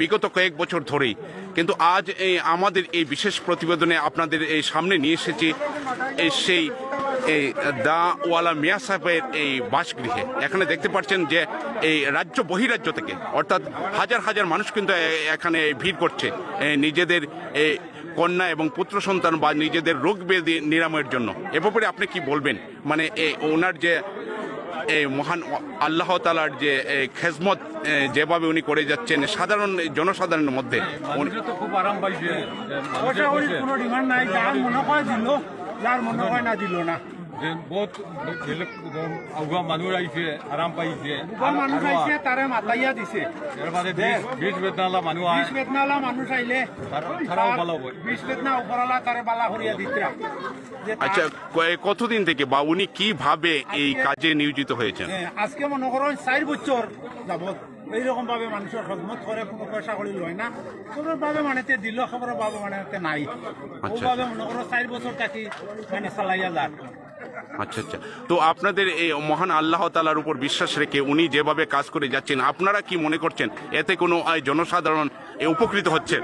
বিগত কয়েক বছর ধরেই। কিন্তু আজ এই আমাদের এই বিশেষ প্রতিবেদনে আপনাদের এই সামনে নিয়ে এসেছি এই সেই, এই দাওয়ালা মিয়া সাহেবের এই বাসগৃহে। এখানে দেখতে পাচ্ছেন যে এই রাজ্য বহিরাজ্য থেকে, অর্থাৎ হাজার হাজার মানুষ কিন্তু এখানে ভিড় করছে নিজেদের এই কন্যা এবং পুত্র সন্তান বা নিজেদের রোগ ব্যাধি নিরাময়ের জন্য। এ ব্যাপারে আপনি কি বলবেন? মানে ওনার যে এই মহান আল্লাহ তালার যে খেজমত যেভাবে উনি করে যাচ্ছেন সাধারণ জনসাধারণের মধ্যে উনি- মানুষের তো খুব আরাম পাইছে যে পয়সা মানুষের করি বসে। কোনো ডিমান্ড নাই যার মনে হয় দিল যার না দিল না। বহুত বেলেগ আগুৱা মানুহ আহিছে আৰাম পাইছে কোন মাতাইয়া দিছে। বিষ বেদনালা মানুহ বিষ তারাও ভালো হয়। বিষ বেদনা উপরালা তারে বালা করিয়া দিতরা আচ্ছা কতদিন থেকে বা উনি কীভাবে এই কাজে নিয়োজিত হয়েছেন? হ্যাঁ, আজকে মনে করো চার বছর যাবত। এইরকম ভাবে মানুষের খদমত করে কোনো পয়সা করি লয় না। খবর ভাবে মানে তে দিল খবর ভাবে মানে নাই। আচ্ছা। ওভাবে মনে করো চার বছর কাটি মানে চালাইয়া যাক আচ্ছা আচ্ছা। তো আপনাদের এই মহান আল্লাহ তালার উপর বিশ্বাস রেখে উনি যেভাবে কাজ করে যাচ্ছেন আপনারা কি মনে করছেন এতে কোনো আহ, জনসাধারণ এ, উপকৃত হচ্ছে?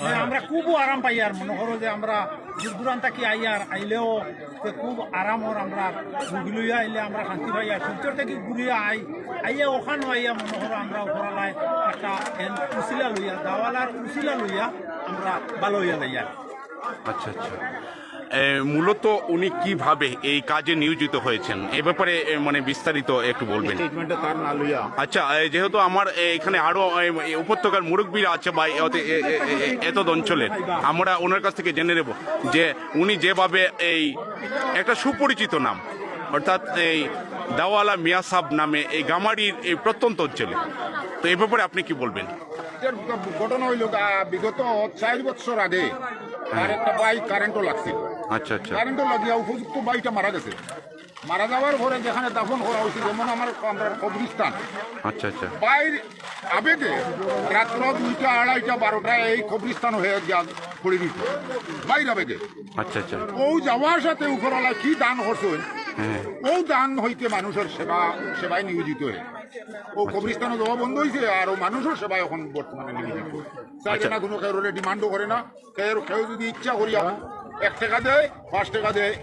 যে আমরা খুব আরাম পাই আর মনে করো যে আমরা দূর দূরান্ত কি আই আর আইলেও খুব আরামর আমরা রুগী লইয়া আইলে আমরা শান্তি পাই আর সূর্যর থেকে ঘুরিয়া আই আইয়া ওখান আইয়া মনে করো আমরা ওপরালায় একটা এন উচিলা লইয়া দাওয়ালার উচিলা লইয়া আমরা ভালো হইয়া লইয়া আচ্ছা আচ্ছা। মূলত উনি কীভাবে এই কাজে নিয়োজিত হয়েছেন? এ ব্যাপারে মানে বিস্তারিত একটু বলবেন। আচ্ছা যেহেতু আমার এখানে আরও উপত্যকার মুরব্বীরা আছে বা এত- অঞ্চলের আমরা ওনার কাছ থেকে জেনে নেব যে উনি যেভাবে এই একটা সুপরিচিত নাম অর্থাৎ এই দাওয়ালা মিয়া সাব নামে এই গামারির এই প্রত্যন্ত অঞ্চলে। তো এ ব্যাপারে আপনি কি বলবেন? ঘটনা হইল বিগত চার বছর আগে তার একটা বাইক কারেন্টও লাগছিল। আচ্ছা আচ্ছা। কারেন্টও লাগিয়া উপযুক্ত বাইকটা মারা গেছে। মারা যাওয়ার পরে যেখানে দাফন করা হয়েছে যেমন আমার আমরা আচ্ছা আচ্ছা। বাইর আবেগে রাত্র দুইটা আড়াইটা বারোটা এই হয়ে যা পড়ে দিত বাইর আবেগে। আচ্ছা আচ্ছা। ও যাওয়ার সাথে উপরওয়ালা কি দান করছেন হ্যাঁ। ও দান হইতে মানুষের সেবা সেবায় নিয়োজিত হয়ে। ও কবরিস্তানে যাওয়া বন্ধ হয়েছে আর ও মানুষের সেবায় এখন বর্তমানে নিয়োজিত। চাইছে না কোনো কেউ ডিমান্ডও করে না। কেউ কেউ যদি ইচ্ছা করিয়া এক টাকা দেয় পাঁচ টাকা দেয়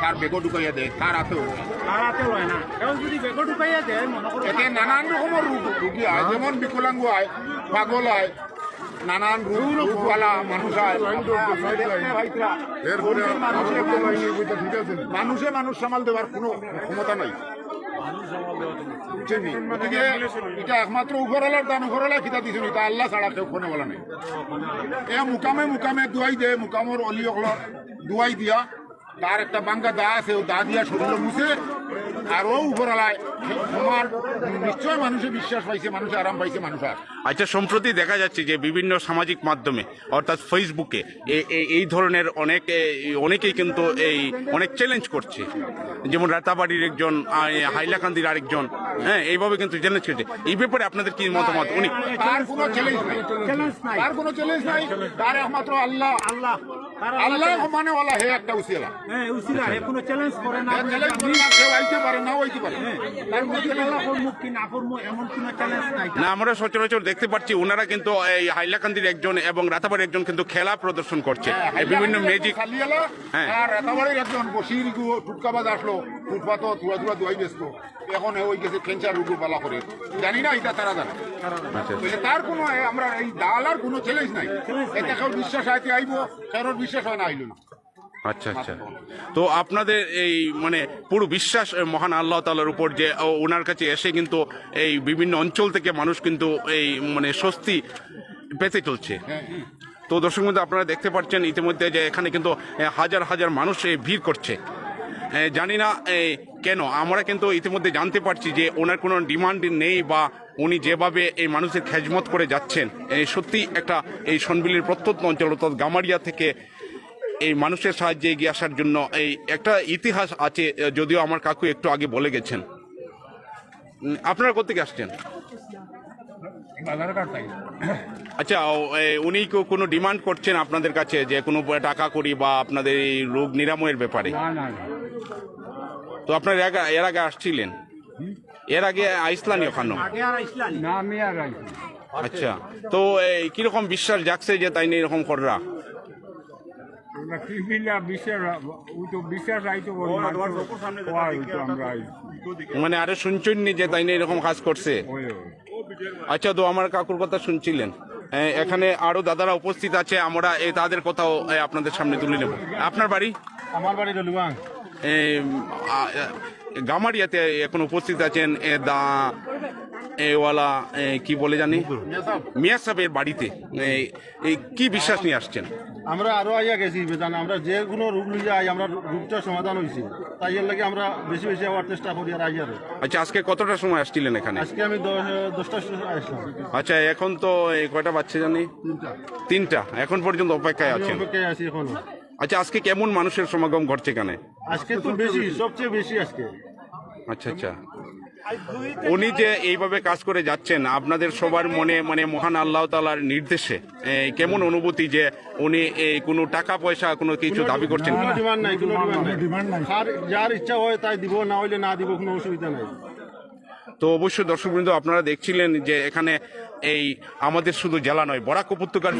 তার বেগো ঢুকাইয়া দেয় তার হাতেও আর হাতে হয় না। যদি বেগো ঢুকাইয়া দেয় এতে নানান রকমের রোগ রুগী হয় যেমন বিকলাঙ্গ হয় পাগল হয় নানান রোগ রোগওয়ালা মানুষ হয় মানুষে মানুষ সামাল দেওয়ার কোনো ক্ষমতা নাই। এটা একমাত্র উপরওয়ালার দান উপরওয়ালা খিতা দিছেন এটা আল্লাহ ছাড়া কেউ ফোনে বলা নাই। এ মুকামে মুকামে দুয়াই দে, মুকামর অলি অকলর দুয়াই দিয়া। তার একটা বাঙ্গা দা আছে ও দা দিয়া শরীর মুছে আর ও উপরওয়ালায় তোমার নিশ্চয় মানুষে বিশ্বাস পাইছে মানুষে আরাম পাইছে মানুষ আর আচ্ছা সম্প্রতি দেখা যাচ্ছে যে বিভিন্ন সামাজিক মাধ্যমে অর্থাৎ ফেসবুকে এই ধরনের অনেক অনেকেই কিন্তু এই অনেক চ্যালেঞ্জ করছে। যেমন রাতাবাড়ির একজন হাইলাকান্দির আরেকজন হ্যাঁ এইভাবে কিন্তু চ্যালেঞ্জ করছে। এই ব্যাপারে আপনাদের কি মতামত? উনি তার কোনো চ্যালেঞ্জ নাই। তার কোনো চ্যালেঞ্জ নাই। তার একমাত্র আল্লাহ আল্লাহ। আল্লাহ মানে ওলা হে একটা উসিলা হ্যাঁ উচিলা হে কোনো চ্যালেঞ্জ করে না চ্যালেঞ্জ করে না কেউ আইতে পারে না হইতে পারে। তার মধ্যে আল্লাহ করব কি না করব এমন কোনো চ্যালেঞ্জ নাই। না আমরা সচরাচর দেখতে পাচ্ছি ওনারা কিন্তু এই হাইলাকান্দির একজন এবং রাতাবাড়ির একজন কিন্তু খেলা প্রদর্শন করছে। বিভিন্ন ম্যাজিক খালিয়ালা হ্যাঁ। আর রাতাবাড়ির একজন বসির টুটকা বাজ আসলো। ফুটপাত তুলা তুলা দুয়াই ব্যস্ত। এখন ওই গেছে ক্যান্সার রোগ পালা করে। জানি না এটা তারা জানে। বলে তার কোনো আমরা এই দালার কোনো চ্যালেঞ্জ নাই। এতে কেউ বিশ্বাস আইতে আইব কারোর বিশ্বাস হয় না আইল না। আচ্ছা আচ্ছা। তো আপনাদের এই মানে পুরো বিশ্বাস মহান আল্লাহ তালার উপর যে ওনার কাছে এসে কিন্তু এই বিভিন্ন অঞ্চল থেকে মানুষ কিন্তু এই মানে স্বস্তি পেতে চলছে। তো দর্শক মধ্যে আপনারা দেখতে পাচ্ছেন ইতিমধ্যে যে এখানে কিন্তু হাজার হাজার মানুষ ভিড় করছে। জানি না কেন? আমরা কিন্তু ইতিমধ্যে জানতে পারছি যে ওনার কোনো ডিমান্ড নেই বা উনি যেভাবে এই মানুষের খেজমত করে যাচ্ছেন। সত্যি একটা এই সনবিলির প্রত্যন্ত অঞ্চল অর্থাৎ গামারিয়া থেকে এই মানুষের সাহায্যে এগিয়ে আসার জন্য এই একটা ইতিহাস আছে যদিও আমার কাকু একটু আগে বলে গেছেন। আপনারা কোথেকে আসছেন? আচ্ছা উনি কোনো ডিমান্ড করছেন আপনাদের কাছে যে কোনো টাকা করি বা আপনাদের এই রোগ নিরাময়ের ব্যাপারে? আপনার এর আগে- এর আগে আসছিলেন? এর আগে আইসলানি ওখানে আচ্ছা। তো এই কীরকম বিশ্বাস জাগছে যে তাই এরকম কররা? তো। মানে আরে শুনছেন নি যে তাই এরকম কাজ করছে। আচ্ছা তো আমার কাকুর কথা শুনছিলেন। এখানে আরও দাদারা উপস্থিত আছে আমরা এই তাদের কথাও আপনাদের সামনে তুলে নেব। আপনার বাড়ি? আমার বাড়ি রলুয়াং গামারিয়াতে এখন উপস্থিত আছেন এ, দা এওয়ালা কি বলে জানি? মিয়া সাহেবের বাড়িতে। এই কি বিশ্বাস নিয়ে আসছেন? আমরা আরও আইয়া গেছি বেজান আমরা যে কোনো রোগ লইয়া আই আমরা রোগটা সমাধান হয়েছে তাই এর লাগে আমরা বেশি বেশি আবার চেষ্টা করি আর আইয়ার আচ্ছা আজকে কতটা সময় আসছিলেন এখানে? আজকে আমি দশটার সময় আসলাম। আচ্ছা এখন তো কয়টা বাচ্চা জানি? তিনটা। এখন পর্যন্ত অপেক্ষায় আছেন? অপেক্ষায় আছি এখনও। আচ্ছা আজকে কেমন মানুষের সমাগম ঘটছে এখানে? আজকে তো বেশি সবচেয়ে বেশি আজকে। আচ্ছা আচ্ছা। উনি যে এইভাবে কাজ করে যাচ্ছেন আপনাদের সবার মনে মানে মহান আল্লাহ তালার নির্দেশে কেমন অনুভূতি যে উনি এই কোনো টাকা পয়সা কোনো কিছু দাবি করছেন কোনো ডিমান্ড নাই কোনো ডিমান্ড নাই। আর যার ইচ্ছা হয় তাই দিব না হইলে না দিব কোনো অসুবিধা নাই। তো অবশ্যই দর্শকবৃন্দ আপনারা দেখছিলেন যে এখানে এই আমাদের শুধু জেলা নয় বরাক উপত্যকার